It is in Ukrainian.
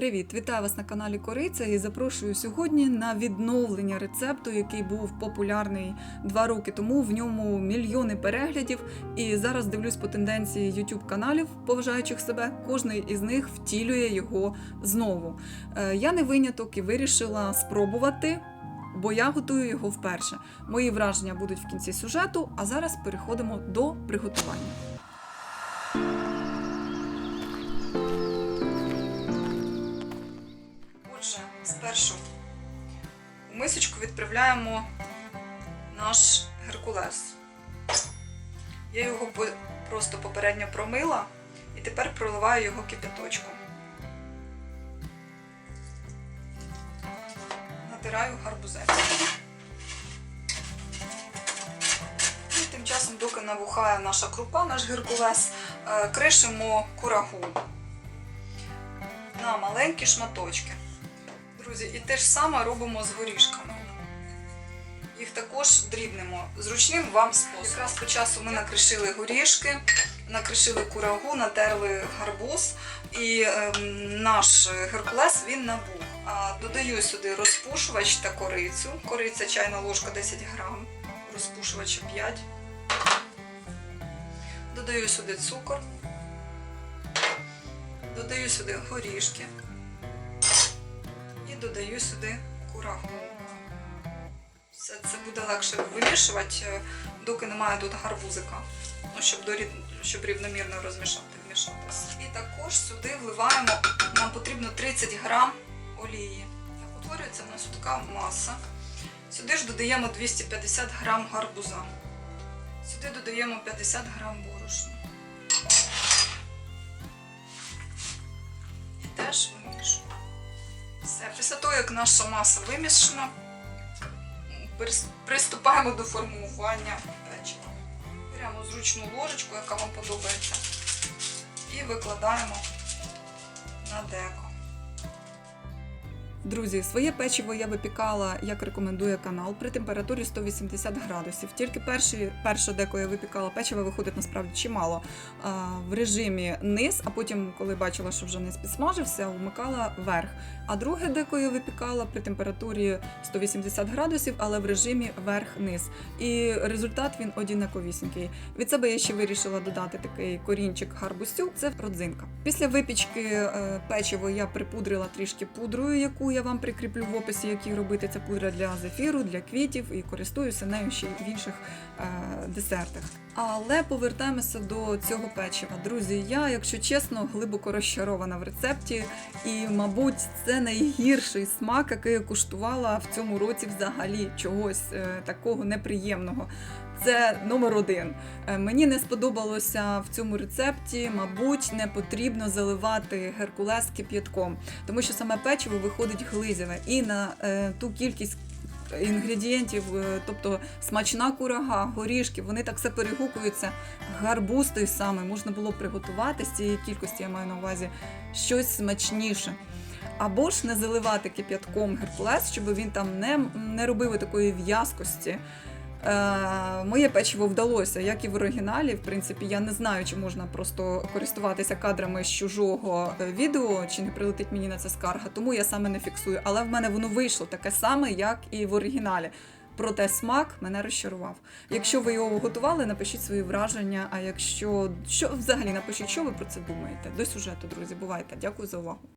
Привіт! Вітаю вас на каналі Кориця і запрошую сьогодні на відновлення рецепту, який був популярний два роки тому. В ньому мільйони переглядів. І зараз дивлюсь по тенденції youtube каналів, поважаючих себе. Кожний із них втілює його знову. Е, Я не виняток і вирішила спробувати. Бо я готую його вперше. Мої враження будуть в кінці сюжету, а зараз переходимо до приготування. Спершу у мисочку відправляємо наш геркулес. Я його просто попередньо промила і тепер проливаю його кипяточком. Натираю гарбузець. І тим часом, доки набухає наша крупа, наш геркулес, е, кришимо курагу на маленькі шматочки. Друзі, і те ж саме робимо з горішками. Їх також дрібнемо зручним вам способом. Якраз по часу ми накришили горішки, накришили курагу, натерли гарбуз, і ем, наш геркулес він набух. А додаю сюди розпушувач та корицю. Кориця чайна ложка 10 грам, розпушувача 5. Додаю сюди цукор. Додаю сюди горішки додаю сюди курагу. Все це буде легше вимішувати, е, доки немає тут гарбузика, ну, щоб, дорід... щоб рівномірно розмішати, вмішатися. І також сюди вливаємо, нам потрібно 30 грам олії. Так, утворюється в нас така маса. Сюди ж додаємо 250 грам гарбуза. Сюди додаємо 50 грам борошна. І теж вимішуємо. Після того, як наша маса вимішана, приступаємо до формування печива. Беремо зручну ложечку, яка вам подобається, і викладаємо на деко. Друзі, своє печиво я випікала, як рекомендує канал, при температурі 180 градусів. Тільки перші, перше деко я випікала печиво, виходить насправді чимало а, в режимі низ, а потім, коли бачила, що вже низ підсмажився, вмикала верх. А друге деко я випікала при температурі 180 градусів, але в режимі верх-низ. І результат він однаковісінький. Від себе я ще вирішила додати такий корінчик гарбузцю. Це родзинка. Після випічки е, печиво я припудрила трішки пудрою, яку я вам прикріплю в описі, які робити. Це пудра для зефіру, для квітів і користуюся нею ще в інших е, десертах. Але повертаємося до цього печива. Друзі, я, якщо чесно, глибоко розчарована в рецепті, і, мабуть, це найгірший смак, який я куштувала в цьому році взагалі чогось е, такого неприємного. Це номер один. Е, Мені не сподобалося в цьому рецепті, мабуть, не потрібно заливати геркулес кип'ятком, тому що саме печиво виходить глизяве і на е, ту кількість інгредієнтів, е, тобто смачна курага, горішки, вони так все перегукуються. Гарбуз той самий можна було приготувати з цієї кількості, я маю на увазі щось смачніше. Або ж не заливати кип'ятком геркулес, щоб він там не, не робив такої в'язкості. Е, моє печиво вдалося, як і в оригіналі. В принципі, я не знаю, чи можна просто користуватися кадрами з чужого е, відео, чи не прилетить мені на це скарга, тому я саме не фіксую. Але в мене воно вийшло таке саме, як і в оригіналі. Проте смак мене розчарував. Якщо ви його готували, напишіть свої враження. А якщо що взагалі напишіть, що ви про це думаєте? До сюжету, друзі, бувайте. Дякую за увагу.